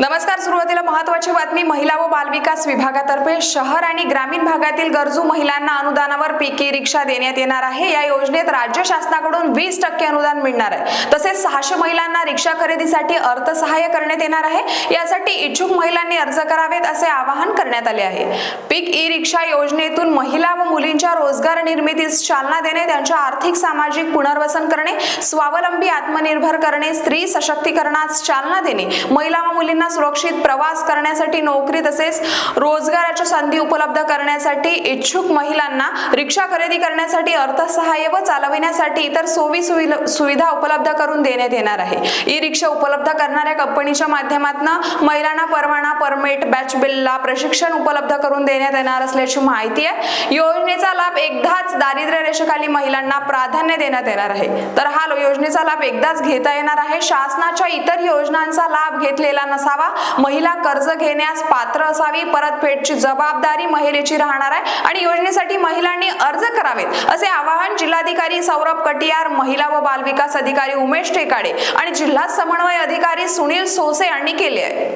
नमस्कार सुरुवातीला महत्वाची बातमी. महिला व बालविकास विभागातर्फे शहर आणि ग्रामीण भागातील गरजू महिलांना अनुदानावर पीक ई रिक्षा देण्यात येणार आहे. या योजनेत राज्य शासनाकडून वीस टक्के अनुदान मिळणार आहे. तसेच सहाशे महिलांना रिक्षा खरेदीसाठी अर्थसहाय्य करण्यात येणार आहे. यासाठी इच्छुक महिलांनी अर्ज करावेत असे आवाहन करण्यात आले आहे. पीक ई रिक्षा योजनेतून महिला व मुलींच्या रोजगार निर्मितीस चालना देणे त्यांच्या आर्थिक सामाजिक पुनर्वसन करणे स्वावलंबी आत्मनिर्भर करणे स्त्री सशक्तीकरणास चालना देणे महिला व मुलींना सुरक्षित प्रवास करण्यासाठी नोकरी तसेच रोजगाराच्या संधी उपलब्ध करण्यासाठी इच्छुक महिलांना रिक्षा खरेदी करण्यासाठी अर्थसहाय्य व चालविण्यासाठी इतर सोयी सुविधा उपलब्ध करून देण्यात येणार आहे. ई रिक्षा उपलब्ध करणाऱ्या कंपनीच्या माध्यमातून महिलांना परवाना परमिट बॅच बिलला प्रशिक्षण उपलब्ध करून देण्यात येणार असल्याची माहिती आहे. योजनेचा लाभ एकदाच दारिद्र्य रेषेखाली महिलांना प्राधान्य देण्यात येणार आहे. तर हा योजनेचा लाभ एकदाच घेता येणार आहे. शासनाच्या इतर योजनांचा लाभ घेतलेला नसा असावा महिला कर्ज घेण्यास पात्र असावी. परतफेडची जबाबदारी महिलेची राहणार आहे आणि योजनेसाठी महिलांनी अर्ज करावेत असे आवाहन जिल्हाधिकारी सौरभ कटियार महिला व बालविकास अधिकारी उमेश टेकाडे आणि जिल्हा समन्वय अधिकारी सुनील सोसे यांनी केले आहे.